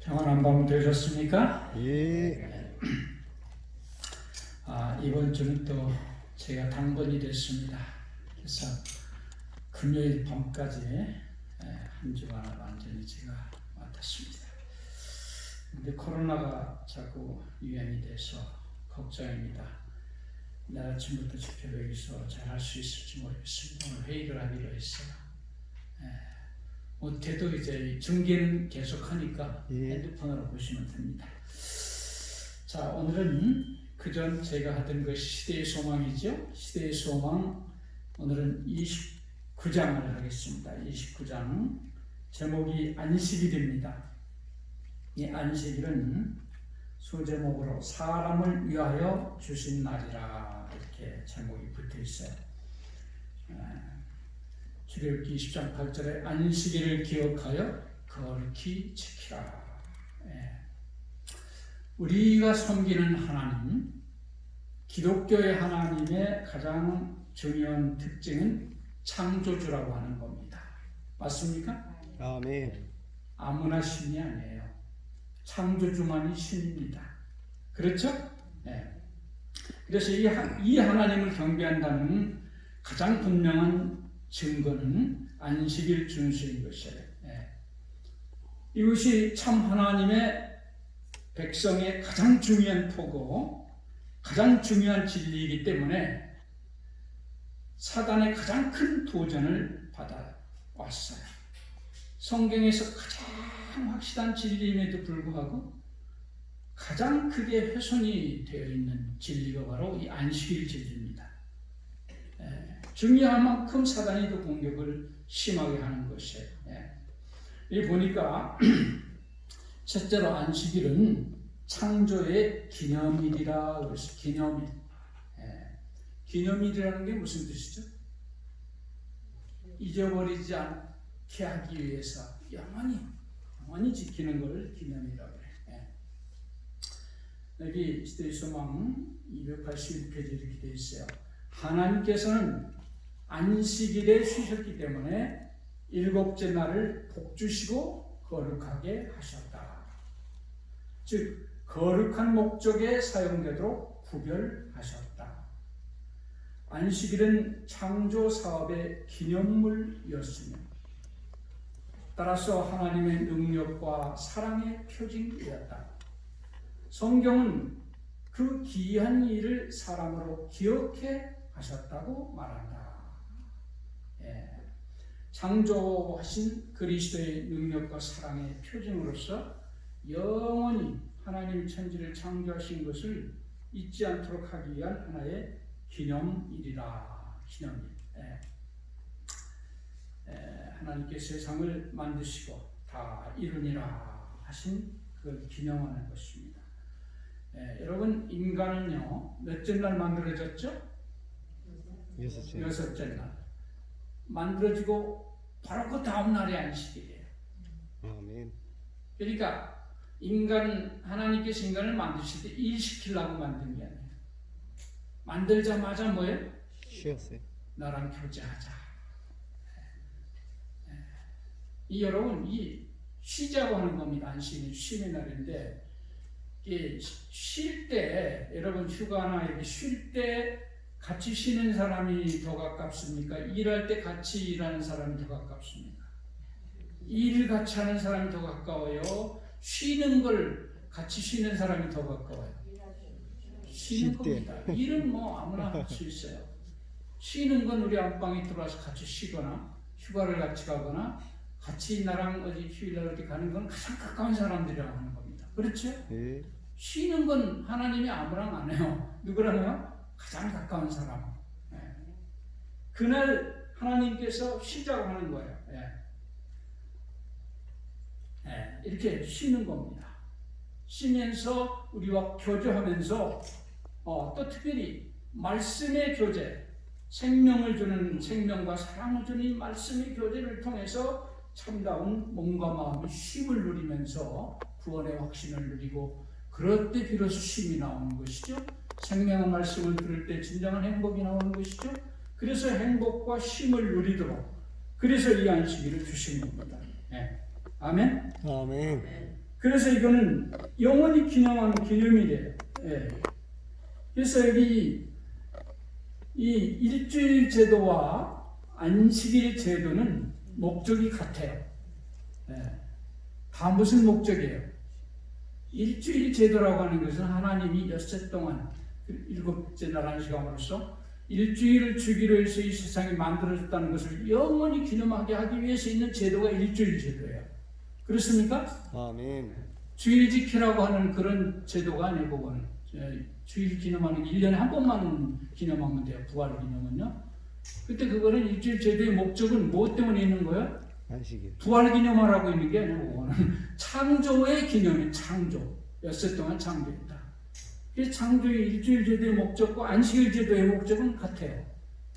평안한 밤 되셨습니까? 예. 아, 이번 주는 또 제가 당번이 됐습니다. 그래서 금요일 밤까지 예, 한 주간을 완전히 제가 맡았습니다. 근데 코로나가 자꾸 유행이 돼서 걱정입니다. 내일 아침부터 집회 여기서 잘 할 수 있을지 모르겠습니다. 오늘 회의를 하기로 했어요. 예, 못해도 이제 중계는 계속 하니까 예. 핸드폰으로 보시면 됩니다. 자, 오늘은 그전 제가 하던 그 시대의 소망이죠. 시대의 소망. 오늘은 29장을 하겠습니다. 29장. 제목이 안식일입니다. 이 안식일은 소제목으로 사람을 위하여 주신 날이라 이렇게 제목이 붙어 있어요. 아, 출애굽기 20장 8절에 안식일을 기억하여 거룩히 지키라. 예. 우리가 섬기는 하나님, 기독교의 하나님의 가장 중요한 특징은 창조주라고 하는 겁니다. 맞습니까? 아멘. 아무나 신이 아니에요. 창조주만이 신입니다. 그렇죠? 네. 그래서 이, 하, 이 하나님을 경배한다는 가장 분명한 증거는 안식일 준수인 것이에요. 네. 이것이 참 하나님의 백성의 가장 중요한 토고 가장 중요한 진리이기 때문에 사단의 가장 큰 도전을 받아왔어요. 성경에서 가장 확실한 진리임에도 불구하고 가장 크게 훼손이 되어 있는 진리가 바로 이 안식일 진리입니다. 예, 중요한 만큼 사단이 또 공격을 심하게 하는 것이에요. 예. 이 보니까 첫째로 안식일은 창조의 기념일이라 그래서 기념일. 예. 기념일이라는 게 무슨 뜻이죠? 잊어버리지 않게 하기 위해서 영원히 영원히 지키는 걸 기념이라고 그래. 예. 여기 시대의 소망 281페이지 이렇게 되어 있어요. 하나님께서는 안식일에 쉬셨기 때문에 일곱째 날을 복주시고 거룩하게 하셨다. 즉 거룩한 목적에 사용되도록 구별하셨다. 안식일은 창조 사업의 기념물이었으며 따라서 하나님의 능력과 사랑의 표징이었다. 성경은 그 귀한 일을 사람으로 기억해 하셨다고 말한다. 예. 창조하신 그리스도의 능력과 사랑의 표징으로서 영원히 하나님 천지를 창조하신 것을 잊지 않도록 하기 위한 하나의 기념일이라 기념일. 예. 예, 하나님께 세상을 만드시고 다 이루니라 하신 그 기념하는 것입니다. 예, 여러분 인간은요 몇째 날 만들어졌죠? 여섯째. 여섯째 날 만들어지고 바로 그 다음 날이 안식일이에요. 아멘. 그러니까 인간 하나님께서 인간을 만드실 때 일시키려고 만든 게 아니에요. 만들자마자 뭐예요? 쉬었어요. 나랑 교제하자. 이 여러분 이 쉬자고 하는 겁니다. 안식일 쉼의 날인데 쉴때 여러분 휴가나 이렇게 쉴때 같이 쉬는 사람이 더 가깝습니까? 일할 때 같이 일하는 사람이 더 가깝습니까? 일을 같이 하는 사람이 더 가까워요. 쉬는 걸 같이 쉬는 사람이 더 가까워요. 쉬는. 겁니다. 일은 뭐 아무나 할 수 있어요. 쉬는 건 우리 안방에 들어와서 같이 쉬거나 휴가를 같이 가거나 같이 나랑 어디 휴일날 어디 가는 건 가장 가까운 사람들이랑 하는 겁니다. 그렇죠? 예. 쉬는 건 하나님이 아무랑 안 해요. 누구랑 해요? 가장 가까운 사람. 예. 그날 하나님께서 쉬자고 하는 거예요. 예. 예, 이렇게 쉬는 겁니다. 쉬면서 우리와 교제하면서 어, 또 특별히 말씀의 교제, 생명을 주는 생명과 사랑을 주는 이 말씀의 교제를 통해서 참다운 몸과 마음이 쉼을 누리면서 구원의 확신을 누리고 그럴 때 비로소 쉼이 나오는 것이죠. 생명의 말씀을 들을 때 진정한 행복이 나오는 것이죠. 그래서 행복과 쉼을 누리도록 그래서 이 안식일을 주신 겁니다. 예. 아멘. 아멘. 그래서 이거는 영원히 기념하는 기념일이에요. 예. 그래서 여기 이 일주일 제도와 안식일 제도는 목적이 같아요. 예. 다 무슨 목적이에요? 일주일 제도라고 하는 것은 하나님이 엿새 동안 그 일곱째 날 안식함으로써 일주일을 주기로 해서 이 세상이 만들어졌다는 것을 영원히 기념하게 하기 위해서 있는 제도가 일주일 제도예요. 그렇습니까? 아멘. 주일 지키라고 하는 그런 제도가 아니고 그거는 예, 주일 기념하는 게 1년에 한 번만 기념하면 돼요. 부활 기념은요. 그때 그거는 일주일 제도의 목적은 무엇 때문에 있는 거예요? 안식일. 부활 기념하라고 있는 게 아니고 그거는 창조의 기념이 창조. 엿새 동안 창조했다. 이 창조의 일주일 제도의 목적과 안식일 제도의 목적은 같아요.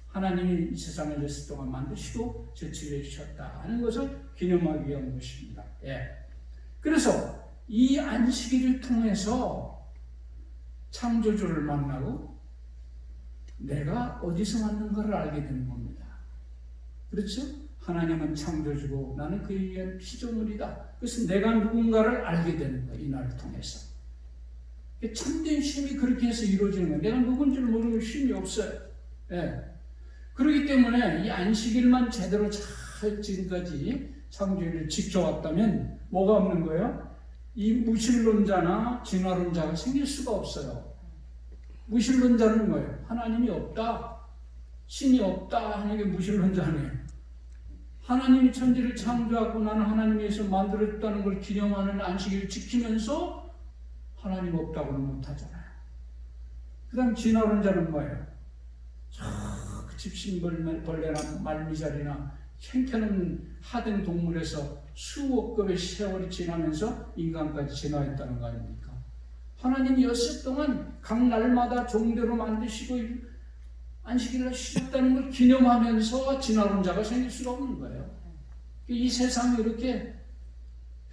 하나님이 이 세상을 엿새 동안 만드시고 제출해 주셨다 하는 것을 기념하기 위한 것입니다. 예. 그래서 이 안식일을 통해서 창조주를 만나고 내가 어디서 왔는가를 알게 되는 겁니다. 그렇죠? 하나님은 창조주고 나는 그에 의한 피조물이다. 그래서 내가 누군가를 알게 되는 거예요. 이 날을 통해서. 참된 쉼이 그렇게 해서 이루어지는 거예요. 내가 누군지를 모르면 쉼이 없어요. 예. 그렇기 때문에 이 안식일만 제대로 잘 지금까지 창조일을 지켜왔다면 뭐가 없는 거예요? 이 무신론자나 진화론자가 생길 수가 없어요. 무신론자는 뭐예요? 하나님이 없다. 신이 없다 하는 게 무신론자네요. 하나님이 천지를 창조하고 나는 하나님에서 만들었다는 걸 기념하는 안식일을 지키면서 하나님 없다고는 못하잖아요. 그 다음 진화론 자는 뭐예요? 저 집신벌레나 말미잘이나 형편없는 하등 동물에서 수억 급의 세월이 지나면서 인간까지 진화했다는 거 아닙니까? 하나님이 엿새 동안 각 날마다 종대로 만드시고 안식일을 쉬었다는 걸 기념하면서 진화론자가 생길 수가 없는 거예요. 이 세상이 이렇게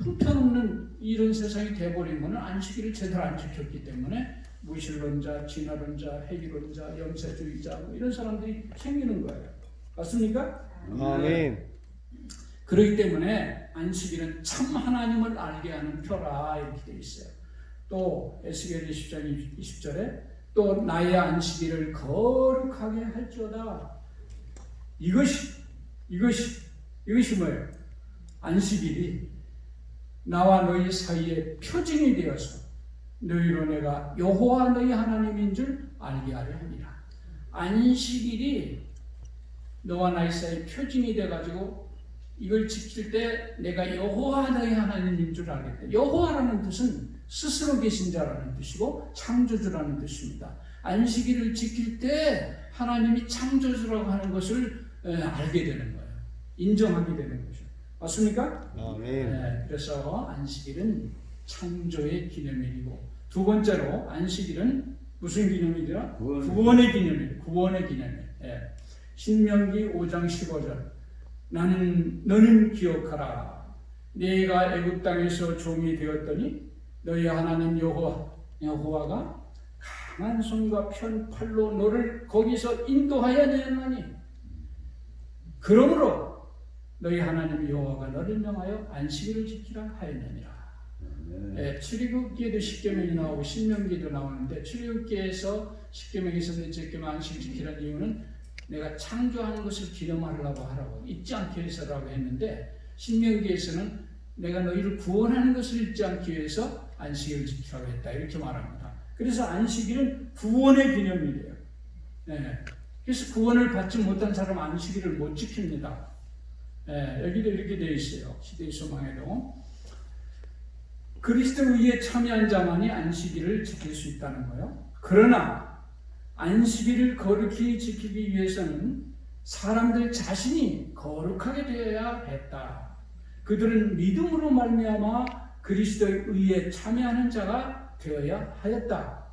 형편없는 이런 세상이 돼버린 것은 안식일을 제대로 안 지켰기 때문에 무신론자, 진화론자, 해기론자, 염세주의자 뭐 이런 사람들이 생기는 거예요. 맞습니까? 아멘. 그렇기 때문에 안식일은 참 하나님을 알게 하는 표라 이렇게 되어 있어요. 또 에스겔 20장 20절에 또 나의 안식일을 거룩하게 할지어다. 이것이 이것이 이것이 뭐예요? 안식일이 나와 너희 사이에 표징이 되어서 너희로 내가 여호와 너희 하나님인 줄 알게 하려 함이라. 안식일이 너와 나의 사이에 표징이 돼 가지고 이걸 지킬 때 내가 여호와 너희 하나님인 줄 알겠다. 여호와라는 뜻은 스스로 계신 자라는 뜻이고 창조주라는 뜻입니다. 안식일을 지킬 때 하나님이 창조주라고 하는 것을 에, 알게 되는 거예요. 인정하게 되는 거죠. 맞습니까? 아멘. 네, 그래서 안식일은 창조의 기념일이고 두 번째로 안식일은 무슨 기념일이라? 구원. 구원의 기념일. 구원의 기념일. 예. 신명기 5장 15절. 나는 너는 기억하라. 네가 애굽 땅에서 종이 되었더니 너희 하나님 여호와 여호와가 강한 손과 편 팔로 너를 거기서 인도하여 내었나니 그러므로 너희 하나님 여호와가 너를 명하여 안식일을 지키라 하였느니라. 예, 출애굽기에도 십계명이 나오고 신명기도 나오는데 출애굽기에서 십계명에서 넷째 계명 안식 지키라는 이유는 내가 창조하는 것을 기념하려고 하라고 잊지 않기 위해서라고 했는데 신명기에서는 내가 너희를 구원하는 것을 잊지 않기 위해서 안식일을 지키라고 했다 이렇게 말합니다. 그래서 안식일은 구원의 기념일이에요. 예, 그래서 구원을 받지 못한 사람 은 안식일을 못 지킵니다. 예, 여기도 이렇게 되어 있어요. 시대의 소망에도. 그리스도 의에 참여한 자만이 안식일을 지킬 수 있다는 거예요. 그러나 안식일을 거룩히 지키기 위해서는 사람들 자신이 거룩하게 되어야 했다. 그들은 믿음으로 말미암아 그리스도의 의에 참여하는 자가 되어야 하였다.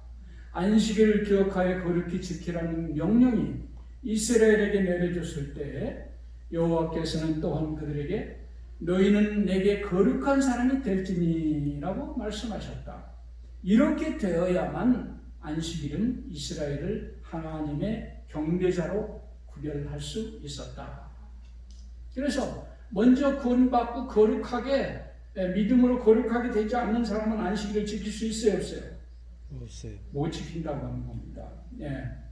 안식일을 기억하여 거룩히 지키라는 명령이 이스라엘에게 내려졌을 때 여호와께서는 또한 그들에게 너희는 내게 거룩한 사람이 될지니라고 말씀하셨다. 이렇게 되어야만 안식일은 이스라엘을 하나님의 경배자로 구별할 수 있었다. 그래서 먼저 구원받고 거룩하게 예, 믿음으로 거룩하게 되지 않는 사람은 안식일을 지킬 수 있어요, 없어요? 없어요. 못 지킨다고 하는 겁니다. 예.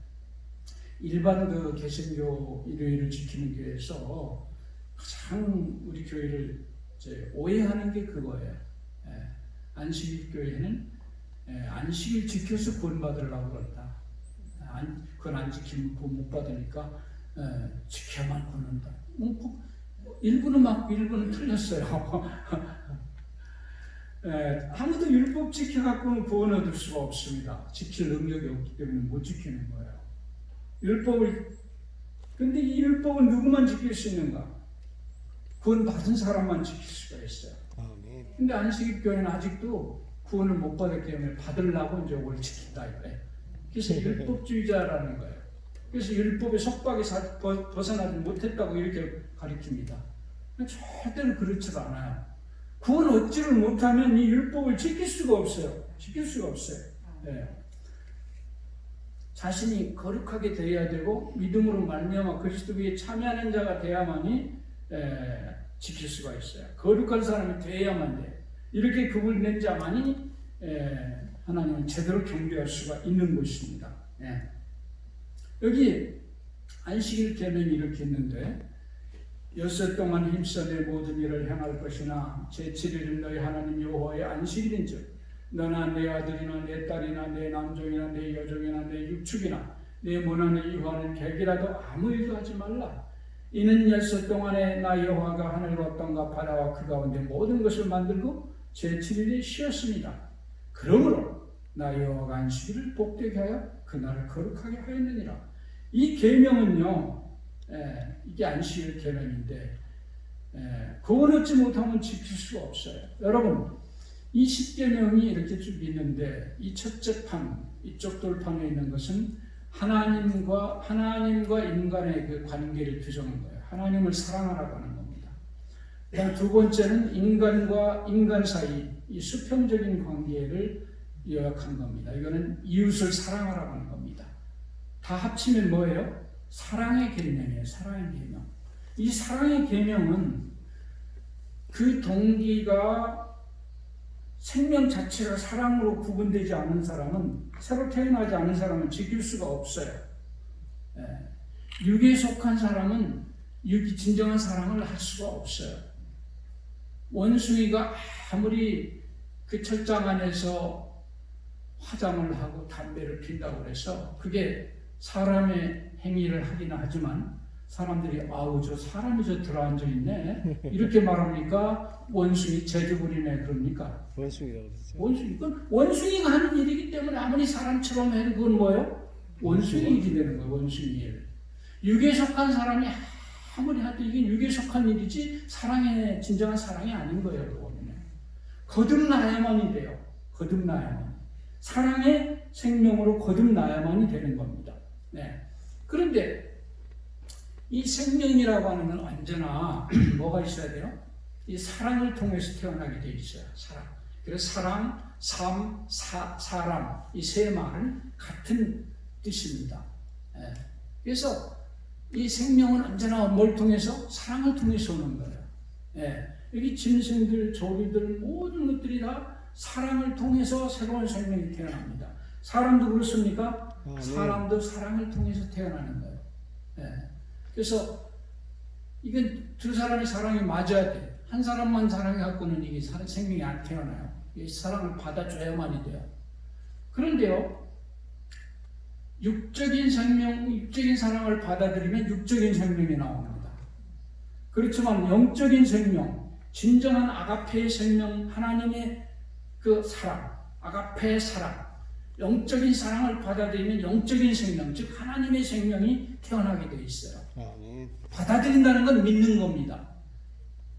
일반 그 개신교 일요일을 지키는 교회에서 가장 우리 교회를 이제 오해하는 게 그거예요. 예. 안식일 교회는 예, 안식일 지켜서 구원 받으려고 그런다. 안, 그건 안 지키면 구원 못 받으니까 예, 지켜야만 구원한다. 뭐, 뭐, 일부는 맞고 일부는 틀렸어요. 예, 아무도 율법 지켜갖고는 구원 얻을 수가 없습니다. 지킬 능력이 없기 때문에 못 지키는 거예요. 율법을 근데 이 율법은 누구만 지킬 수 있는가? 구원 받은 사람만 지킬 수가 있어요. 아멘. 근데 안식일 교회는 아직도 구원을 못 받았기 때문에 받으려고 이제 이걸 지킨다 이거예요. 그래서 율법주의자라는 거예요. 그래서 율법의 속박에 사- 벗- 벗어나지 못했다고 이렇게 가리킵니다. 절대로 그렇지 않아요. 구원 얻지를 못하면 이 율법을 지킬 수가 없어요. 지킬 수가 없어요. 예. 자신이 거룩하게 되어야 되고 믿음으로 말미암아 그리스도에 참여하는 자가 되야만이 에, 지킬 수가 있어요. 거룩한 사람이 되어야만 돼. 이렇게 그걸 낸 자만이 에, 하나님을 제대로 경배할 수가 있는 것입니다. 예. 여기 안식일 계명이 이렇게 있는데 여섯 동안 힘써 내 모든 일을 행할 것이나 제7일은 너희 하나님 여호와의 안식일인즉 너나 내 아들이나 내 딸이나 내 남종이나 내 여종이나 내 육축이나 내 문안에 이화하는 객이라도 아무 일도 하지 말라. 이는 열섯 동안에 나 여호와가 하늘과 땅과 바다와 그 가운데 모든 것을 만들고 제7일에 쉬었습니다. 그러므로 나 여호와가 안식일을 복되게 하여 그날을 거룩하게 하였느니라. 이 계명은요. 예, 이게 안식일 계명인데 예, 구원 얻지 못하면 지킬 수가 없어요. 여러분 이 십계명이 이렇게 쭉 있는데 이 첫째 판 이쪽 돌판에 있는 것은 하나님과 하나님과 인간의 그 관계를 규정한 거예요. 하나님을 사랑하라고 하는 겁니다. 그다음 두 번째는 인간과 인간 사이 이 수평적인 관계를 요약한 겁니다. 이거는 이웃을 사랑하라고 하는 겁니다. 다 합치면 뭐예요? 사랑의 계명이에요. 사랑의 계명. 이 사랑의 계명은 그 동기가 생명 자체가 사랑으로 구분되지 않은 사람은 새로 태어나지 않은 사람은 지킬 수가 없어요. 예. 육에 속한 사람은 육 진정한 사랑을 할 수가 없어요. 원숭이가 아무리 그 철장 안에서 화장을 하고 담배를 핀다고 그래서 그게 사람의 행위를 하기는 하지만 사람들이 아우 저 사람이 저 들어앉아 있네. 이렇게 말합니까? 원숭이 제주부리네 그럽니까? 원숭이라고 그랬죠. 원숭이. 이건 원숭이가 하는 일이기 때문에 아무리 사람처럼 해도 그건 뭐예요? 원숭이 일이. 되는 거예요 원숭이 일 육에 속한 사람이 아무리 해도 이게 육에 속한 일이지 사랑의 진정한 사랑이 아닌 거예요 그거는 거듭나야만이 돼요 거듭나야만 사랑의 생명으로 거듭나야만이 되는 겁니다. 네. 그런데 이 생명이라고 하는 건 언제나 뭐가 있어야 돼요? 이 사랑을 통해서 태어나게 돼 있어요. 사랑. 그래서 사랑, 삶, 사, 사람 이 세 말은 같은 뜻입니다. 예. 그래서 이 생명은 언제나 뭘 통해서 사랑을 통해서 오는 거예요. 예. 여기 짐승들, 조류들 모든 것들이 다 사랑을 통해서 새로운 생명이 태어납니다. 사람도 그렇습니까? 아, 네. 사람도 사랑을 통해서 태어나는 거예요. 예. 그래서 이건 두 사람의 사랑이 맞아야 돼. 한 사람만 사랑해갖고는 이게 사- 생명이 안 태어나요. 이 사랑을 받아줘야만이 돼요. 그런데요, 육적인 생명, 육적인 사랑을 받아들이면 육적인 생명이 나옵니다. 그렇지만 영적인 생명, 진정한 아가페의 생명, 하나님의 그 사랑, 아가페의 사랑, 영적인 사랑을 받아들이면 영적인 생명, 즉 하나님의 생명이 태어나게 돼 있어요. 아멘. 받아들인다는 건 믿는 겁니다.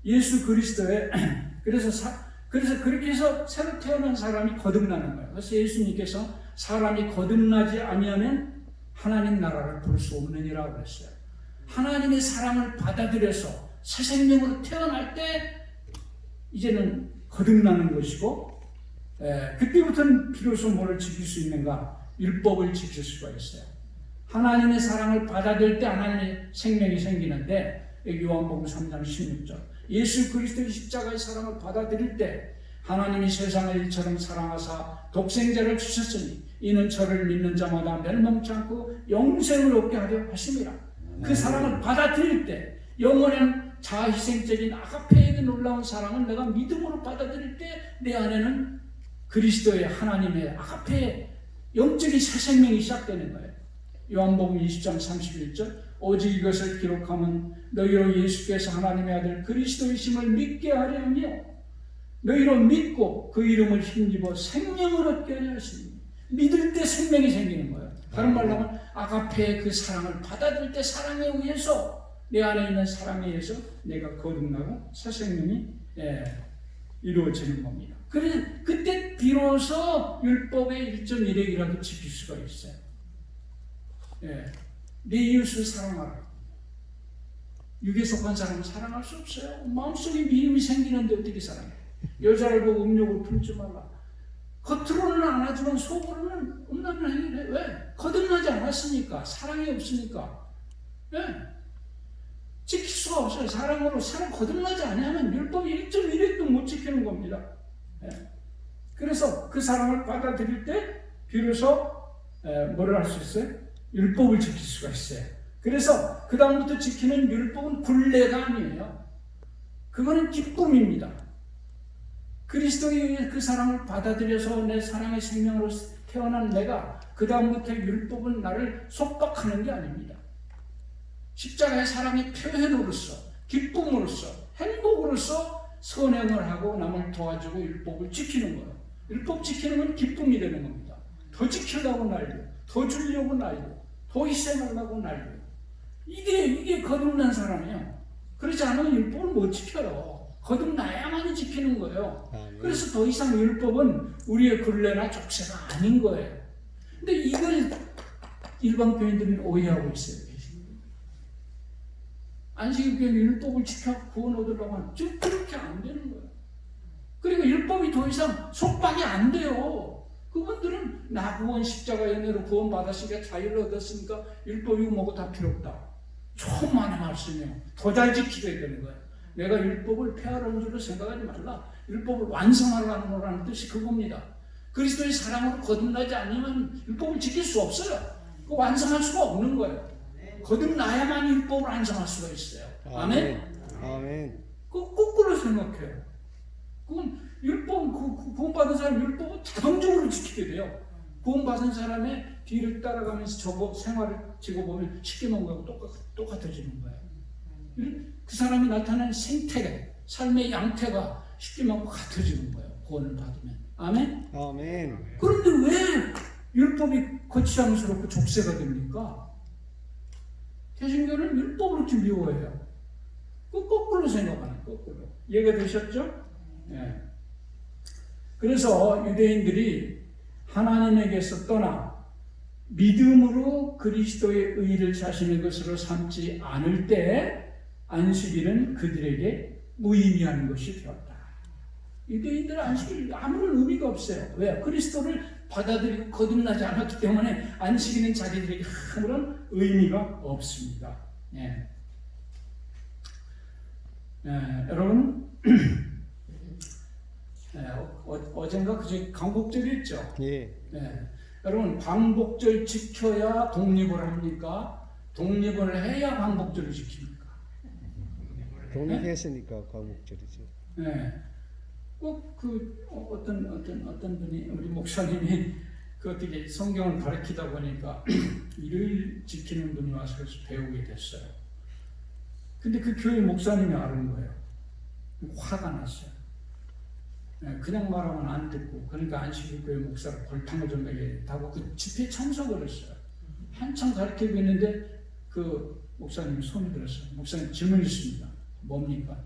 예수 그리스도의 그래서 사, 그래서 그렇게 해서 새로 태어난 사람이 거듭나는 거예요. 그래서 예수님께서 사람이 거듭나지 아니하면 하나님 나라를 볼 수 없느니라고 그랬어요. 하나님의 사랑을 받아들여서 새 생명으로 태어날 때 이제는 거듭나는 것이고 에, 그때부터는 비로소 뭐를 지킬 수 있는가? 율법을 지킬 수가 있어요. 하나님의 사랑을 받아들일 때 하나님의 생명이 생기는데 요한복음 3장 16절 예수 그리스도의 십자가의 사랑을 받아들일 때 하나님이 세상을 일처럼 사랑하사 독생자를 주셨으니 이는 저를 믿는 자마다 멸망치 않고 영생을 얻게 하려 하심이라. 그 사랑을 받아들일 때 영원한 자희생적인 아가페에게 놀라운 사랑을 내가 믿음으로 받아들일 때 내 안에는 그리스도의 하나님의 아가페의 영적인 새 생명이 시작되는 거예요. 요한복음 20장 31절 오직 이것을 기록하면 너희로 예수께서 하나님의 아들 그리스도이심을 믿게 하려 하며 너희로 믿고 그 이름을 힘입어 생명을 얻게 하려 하시니 믿을 때 생명이 생기는 거예요. 다른 말로 하면 아가페의 그 사랑을 받아들일 때 사랑에 의해서 내 안에 있는 사랑에 의해서 내가 거듭나고 새 생명이 예, 이루어지는 겁니다. 그래 그때 비로소 율법의 1.1핵이라도 지킬 수가 있어요. 예, 내 이웃을 사랑하라. 육에 속한 사람은 사랑할 수 없어요. 마음속에 미움이 생기는데 어떻게 사랑해? 여자를 보고 음욕을 품지 말라. 겉으로는 안아주면 속으로는 음란한 행위를 해. 왜? 거듭나지 않았으니까. 사랑이 없으니까. 예. 지킬 수가 없어요. 사랑으로 사랑 거듭나지 않으면 율법 1.1핵도 못 지키는 겁니다. 예. 그래서 그 사랑을 받아들일 때 비로소 에, 뭐를 할 수 있어요? 율법을 지킬 수가 있어요. 그래서 그 다음부터 지키는 율법은 굴레가 아니에요. 그거는 기쁨입니다. 그리스도의 그 사랑을 받아들여서 내 사랑의 생명으로 태어난 내가 그 다음부터 율법은 나를 속박하는 게 아닙니다. 십자가의 사랑의 표현으로서 기쁨으로서 행복으로서 선행을 하고 남을 도와주고 율법을 지키는 거예요. 율법 지키는 건 기쁨이 되는 겁니다. 더 지키려고 난리, 더 주려고 난리, 더 희생하려고 난리. 이게 이게 거듭난 사람이에요. 그렇지 않으면 율법을 못 지켜요. 거듭나야만이 지키는 거예요. 아멘. 그래서 더 이상 율법은 우리의 굴레나 족쇄가 아닌 거예요. 근데 이걸 일반 교인들은 오해하고 있어요. 안식일 교회는 율법을 지켜 구원 얻으려고 하면 좀 그렇게 안 되는 거예요. 그리고 율법이 더 이상 속박이 안 돼요. 그분들은 나 구원 십자가 연애로 구원 받았으니까 자유를 얻었으니까 율법이고 뭐고 다 필요 없다. 천만의 말씀이에요. 더 잘 지키게 되는 거예요. 내가 율법을 폐하려는 줄로 생각하지 말라. 율법을 완성하려는 거라는 뜻이 그겁니다. 그리스도의 사랑으로 거듭나지 않으면 율법을 지킬 수 없어요. 그 완성할 수가 없는 거예요. 거듭나야만 율법을 완성할 수가 있어요. 아멘? 아멘. 그 거꾸로 생각해요. 그건 율법, 그, 그 구원받은 사람 율법은 자동적으로 지키게 돼요. 구원받은 사람의 뒤를 따라가면서 저거 생활을 지고 보면 쉽게 먹는 거하고 똑같, 똑같아지는 거예요. 그 사람이 나타낸 생태계, 삶의 양태가 쉽게 먹고 같아지는 거예요. 구원을 받으면. 아멘? 아멘. 그런데 왜 율법이 거치장스럽고 족쇄가 됩니까? 개신교는 율법을 이렇게 미워해요. 그 거꾸로 생각하는 거꾸로. 이해가 되셨죠? 예. 그래서 유대인들이 하나님에게서 떠나 믿음으로 그리스도의 의를 자신의 것으로 삼지 않을 때 안식일은 그들에게 무의미한 것이 되었다. 유대인들 안식일 아무런 의미가 없어요. 왜? 그리스도를 받아들이고 거듭나지 않았기 때문에 안식일은 자기들에게 아무런 의미가 없습니다. 예. 예, 여러분 예, 어, 어젠가 그제 광복절이었죠. 예. 예. 여러분 광복절 지켜야 독립을 합니까? 독립을 해야 광복절을 지킵니까? 독립했으니까 광복절이죠. 예. 꼭그 어떤 어떤 어떤 분이 우리 목사님이 그 어떻게 성경을 가르치다 보니까 일을 지키는 분이 와서 배우게 됐어요. 근데 그 교회 목사님이 아는 거예요. 화가 났어요. 예, 그냥 말하면 안 듣고 그러니까 안식일 교회 목사를 골탕을 좀 내겠다고 그 집회 참석을 했어요. 한참 가르치고 있는데 그 목사님이 손이 들었어요. 목사님 질문 있습니다. 뭡니까?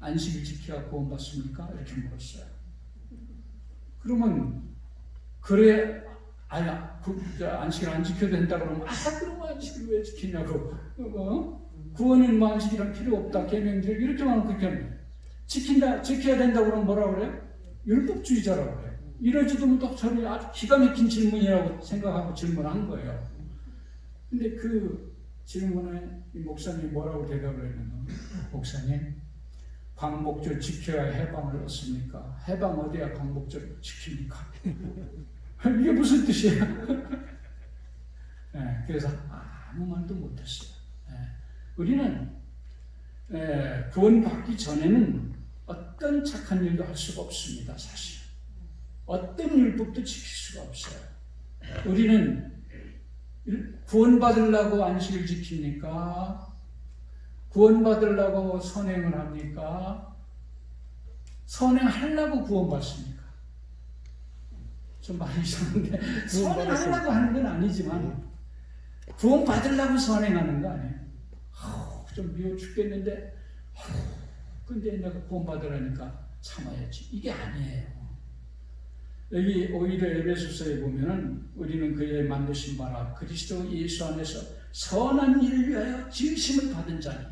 안식일 지켜야 구원받습니까? 이렇게 물었어요. 그러면 그래 아야 그, 저, 안식일 안 지켜도 된다 그러면 아 그럼 안식일 왜 지키냐고 어? 구원은 뭐 안식일은 필요 없다 계명들 이렇게 말하면 그렇게 합니다. 지킨다 지켜야 된다 그러면 뭐라 그래요? 율법주의자라고 그래요. 이러지도 못하고 저는 아주 기가 막힌 질문이라고 생각하고 질문한 거예요. 근데 그 질문에 이 목사님이 뭐라고 대답을 했는가? 목사님 광복절 지켜야 해방을 얻습니까? 해방 어디야 광복절 지킵니까? 이게 무슨 뜻이야? 예, 그래서 아무 말도 못했어요. 예, 우리는 예, 구원 받기 전에는 어떤 착한 일도 할 수가 없습니다. 사실 어떤 율법도 지킬 수가 없어요. 우리는 일- 구원받으려고 안식을 지킵니까? 구원받으려고 선행을 합니까? 선행하려고 구원받습니까? 좀 많이 이상한데 선행하려고 하는 건 아니지만 구원받으려고 선행하는 거 아니에요? 좀 미워 죽겠는데 근데 내가 구원받으라니까 참아야지 이게 아니에요. 여기 오히려 에베소서에 보면은 우리는 그의 만드신 바라 그리스도 예수 안에서 선한 일을 위하여 지으심을 받은 자니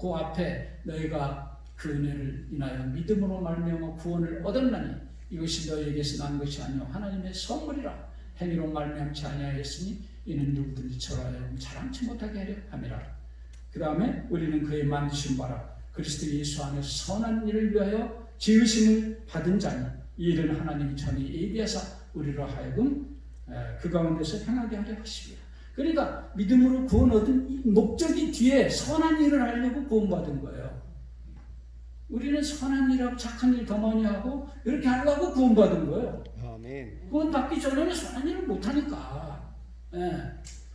그 앞에 너희가 그 은혜를 인하여 믿음으로 말미암아 구원을 얻었나니 이것이 너희에게서 난 것이 아니요 하나님의 선물이라 행위로 말미암지 아니하였으니 이는 누구든지 저로 하여금 자랑치 못하게 하려 함이라 그 다음에 우리는 그의 만드신 바라 그리스도 예수 안에서 선한 일을 위하여 지으심을 받은 자니 이 일은 하나님이 전에 예비하사 우리로 하여금 에, 그 가운데서 행하게 하려 하십니다. 그러니까 믿음으로 구원 얻은 이 목적이 뒤에 선한 일을 하려고 구원받은 거예요. 우리는 선한 일하고 착한 일 더 많이 하고 이렇게 하려고 구원받은 거예요. 아멘. 구원받기 전에는 선한 일을 못하니까. 예.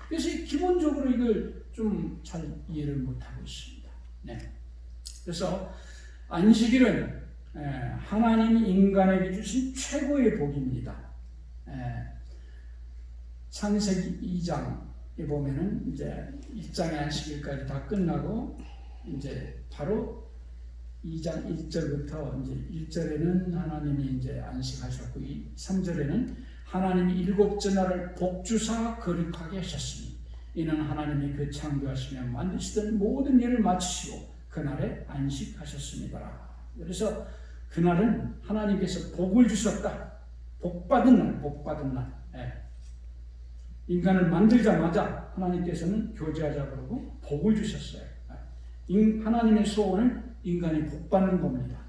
그래서 이 기본적으로 이걸 좀 잘 이해를 못하고 있습니다. 네. 그래서 안식일은 예, 하나님이 인간에게 주신 최고의 복입니다. 예. 창세기 2장에 보면은 이제 1장의 안식일까지 다 끝나고 이제 바로 2장 1절부터 이제 1절에는 하나님이 이제 안식하셨고 3절에는 하나님이 일곱째 날을 복주사 거룩하게 하셨으니 이는 하나님이 그 창조하시며 만드시던 모든 일을 마치시고 그날에 안식하셨습니다. 그래서 그날은 하나님께서 복을 주셨다. 복 받은 날, 복 받은 날. 예. 인간을 만들자마자 하나님께서는 교제하자 그러고 복을 주셨어요. 예. 인- 하나님의 소원은 인간이 복 받는 겁니다.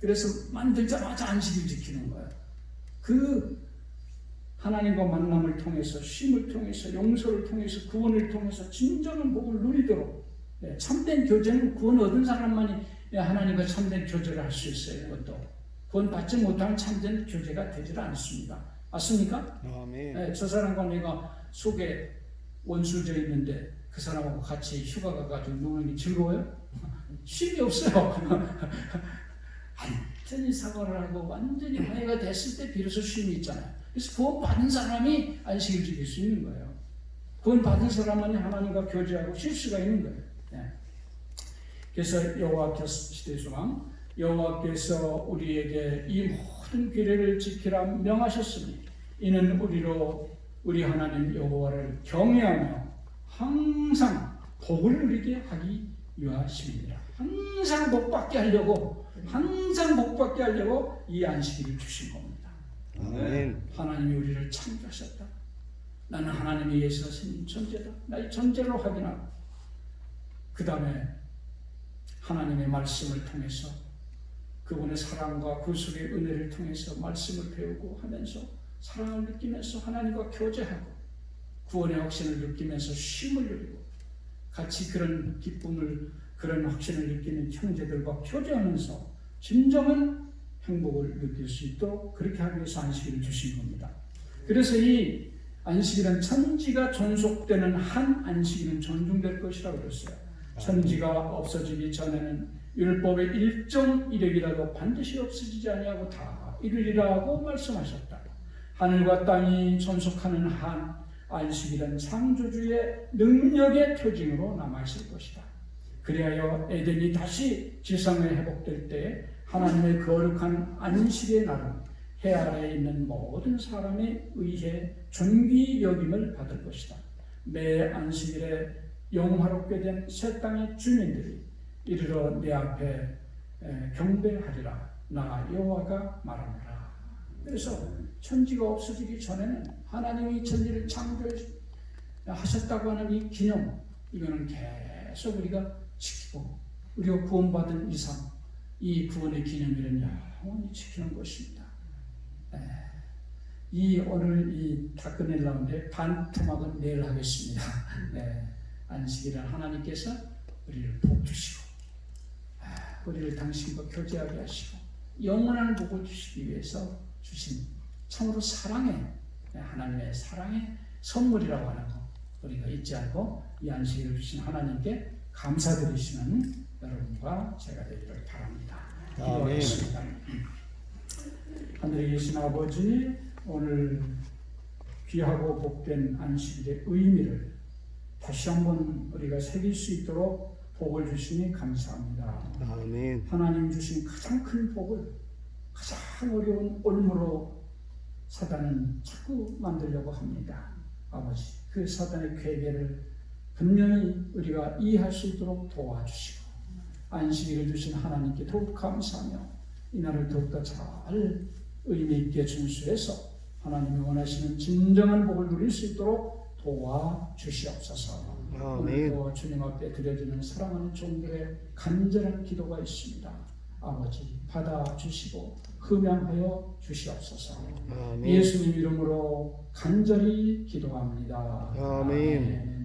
그래서 만들자마자 안식을 지키는 거예요. 그 하나님과 만남을 통해서 쉼을 통해서 용서를 통해서 구원을 통해서 진정한 복을 누리도록 예, 참된 교제는 구원 얻은 사람만이 예, 하나님과 참된 교제를 할 수 있어요. 이것도 구원 받지 못하면 참된 교제가 되질 않습니다. 맞습니까? 아멘. 예, 저 사람과 내가 속에 원수져 있는데 그 사람하고 같이 휴가 가가지고 노는 게 즐거워요? 쉼이 없어요. 완전히 사과를 하고 완전히 화해가 됐을 때 비로소 쉼이 있잖아요. 그래서 구원 받은 사람이 안식을 지킬 수 있는 거예요. 구원 받은 사람만이 하나님과 교제하고 쉴 수가 있는 거예요. 예. 그래서 여호와께서 시대소망 여호와께서 우리에게 이 모든 규례를 지키라 명하셨으니 이는 우리로 우리 하나님 여호와를 경외하며 항상 복을 누리게 하기 위하심이니라. 항상 복 받게 하려고 항상 복 받게 하려고 이 안식일을 주신 겁니다. 아멘. 하나님이 우리를 창조하셨다. 나는 하나님에 의해서 생긴 존재다. 나의 존재로 확인하고 그 다음에 하나님의 말씀을 통해서 그분의 사랑과 구속의 은혜를 통해서 말씀을 배우고 하면서 사랑을 느끼면서 하나님과 교제하고 구원의 확신을 느끼면서 쉼을 누리고 같이 그런 기쁨을 그런 확신을 느끼는 형제들과 교제하면서 진정한 행복을 느낄 수 있도록 그렇게 하기 위해서 안식일을 주신 겁니다. 그래서 이 안식일은 천지가 존속되는 한 안식일은 존중될 것이라고 그랬어요. 천지가 없어지기 전에는 율법의 일정 이력이라도 반드시 없어지지 아니하고 다 이루리라고 말씀하셨다. 하늘과 땅이 존속하는 한 안식일은 창조주의 능력의 표징으로 남아 있을 것이다. 그리하여 에덴이 다시 지상에 회복될 때 하나님의 거룩한 안식의 날은 해 아래에 있는 모든 사람에 의해 존귀 여김을 받을 것이다. 매 안식일에 영화롭게 된 새 땅의 주민들이 이르러 내 앞에 에, 경배하리라. 나 여호와가 말하노라. 그래서 천지가 없어지기 전에는 하나님이 천지를 창조하셨다고 하는 이 기념 이거는 계속 우리가 지키고 우리가 구원받은 이상 이 구원의 기념일은 영원히 지키는 것입니다. 예. 이 오늘 이다 끝내려는데 반토막은 내일 하겠습니다. 예. 안식일은 하나님께서 우리를 복 주시고 아, 우리를 당신과 교제하게 하시고 영원한 복을 주시기 위해서 주신 참으로 사랑의 예, 하나님의 사랑의 선물이라고 하는 거 우리가 잊지 않고 이 안식일을 주신 하나님께 감사드리시는 여러분과 제가 되기를 바랍니다. 기도하겠습니다. 하늘에 계신 아버지 오늘 귀하고 복된 안식일의 의미를 다시 한번 우리가 새길 수 있도록 복을 주시니 감사합니다. 아멘. 하나님 주신 가장 큰 복을 가장 어려운 올무로 사단은 자꾸 만들려고 합니다. 아버지, 그 사단의 괴계를 분명히 우리가 이해할 수 있도록 도와주시고 안식일을 주신 하나님께 더욱 감사하며 이날을 더욱더 잘 의미 있게 준수해서 하나님이 원하시는 진정한 복을 누릴 수 있도록 도와주시옵소서. 아멘. 오늘도 주님 앞에 드려지는 사랑하는 종들의 간절한 기도가 있습니다. 아버지 받아주시고 흠양하여 주시옵소서. 아멘. 예수님 이름으로 간절히 기도합니다. 아멘.